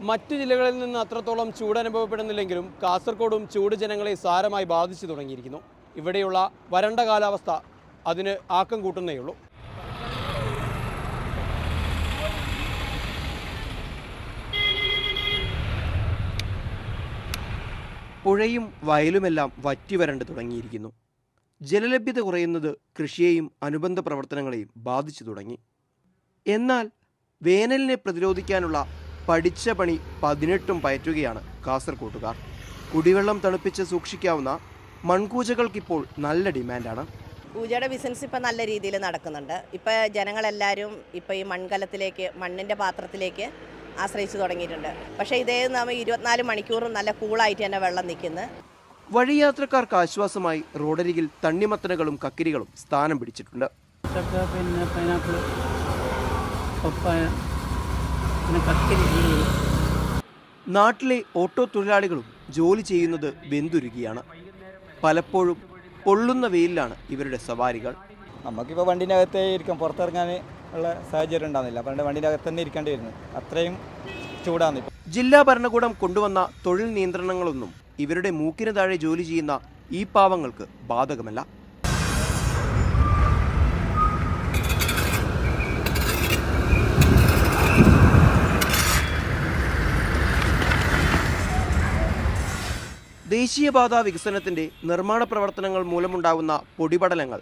മറ്റു ജില്ലകളിൽ നിന്ന് അത്രത്തോളം ചൂട് അനുഭവപ്പെടുന്നില്ലെങ്കിലും കാസർഗോഡും ചൂട് ജനങ്ങളെ സാരമായി ബാധിച്ചു തുടങ്ങിയിരിക്കുന്നു. ഇവിടെയുള്ള വരണ്ട കാലാവസ്ഥ അതിന് ആക്കം കൂട്ടുന്നേയുള്ളൂ പുഴയും വയലുമെല്ലാം വറ്റി വറ്റിവരണ്ട് തുടങ്ങിയിരിക്കുന്നു. ജലലഭ്യത കുറയുന്നത് കൃഷിയെയും അനുബന്ധ പ്രവർത്തനങ്ങളെയും ബാധിച്ചു തുടങ്ങി. എന്നാൽ വേനലിനെ പ്രതിരോധിക്കാനുള്ള പഠിച്ച പണി പതിനെട്ടും പയറ്റുകയാണ് കാസർകോട്ടുകാർ. കുടിവെള്ളം തണുപ്പിച്ച് സൂക്ഷിക്കാവുന്ന മൺകൂജകൾക്കിപ്പോൾ നല്ല ഡിമാൻഡാണ്. പൂജയുടെ ബിസിനസ് ഇപ്പം നല്ല രീതിയിൽ നടക്കുന്നുണ്ട്. ഇപ്പം ജനങ്ങളെല്ലാവരും ഇപ്പം ഈ മൺകലത്തിലേക്ക് മണ്ണിന്റെ പാത്രത്തിലേക്ക് ആശ്രയിച്ചു തുടങ്ങിയിട്ടുണ്ട്. പക്ഷേ ഇതേ നമ്മൾ ഇരുപത്തിനാല് മണിക്കൂറും നല്ല കൂളായിട്ട് തന്നെ വെള്ളം നിൽക്കുന്നു. വഴിയാത്രക്കാർക്ക് ആശ്വാസമായി റോഡരികിൽ തണ്ണിമത്തനകളും കക്കിരികളും സ്ഥാനം പിടിച്ചിട്ടുണ്ട്. പിന്നെ പൈനാപ്പിൾ പപ്പായ. നാട്ടിലെ ഓട്ടോ തൊഴിലാളികളും ജോലി ചെയ്യുന്നത് വെന്തുരുകിയാണ്. പലപ്പോഴും പൊള്ളുന്ന വെയിലാണ് ഇവരുടെ സവാരികൾ. നമുക്കിപ്പോൾ വണ്ടീന്റെ അകത്തേ ഇരിക്കാം. പുറത്തിറങ്ങാൻ ഉള്ള സാഹചര്യം ഉണ്ടാകുന്നില്ല പണ്ട് വണ്ടീന്റെ അകത്ത് തന്നെ ഇരിക്കേണ്ടി വരുന്നു. അത്രയും ചൂടാണ് ജില്ലാ ഭരണകൂടം കൊണ്ടുവന്ന തൊഴിൽ നിയന്ത്രണങ്ങളൊന്നും ഇവരുടെ മൂക്കിന് താഴെ ജോലി ചെയ്യുന്ന ഈ പാവങ്ങൾക്ക് ബാധകമല്ല. ദേശീയപാത വികസനത്തിന്റെ നിർമ്മാണ പ്രവർത്തനങ്ങൾ മൂലമുണ്ടാകുന്ന പൊടിപടലങ്ങൾ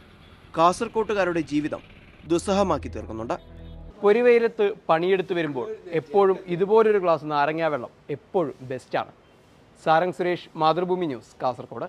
കാസർകോട്ടുകാരുടെ ജീവിതം ദുസ്സഹമാക്കി തീർക്കുന്നുണ്ട്. പൊരിവെയിലത്ത് പണിയെടുത്ത് വരുമ്പോൾ എപ്പോഴും ഇതുപോലൊരു ഗ്ലാസ് നാരങ്ങാ വെള്ളം എപ്പോഴും ബെസ്റ്റാണ് സാരംഗ് സുരേഷ് മാതൃഭൂമി ന്യൂസ് കാസർഗോഡ്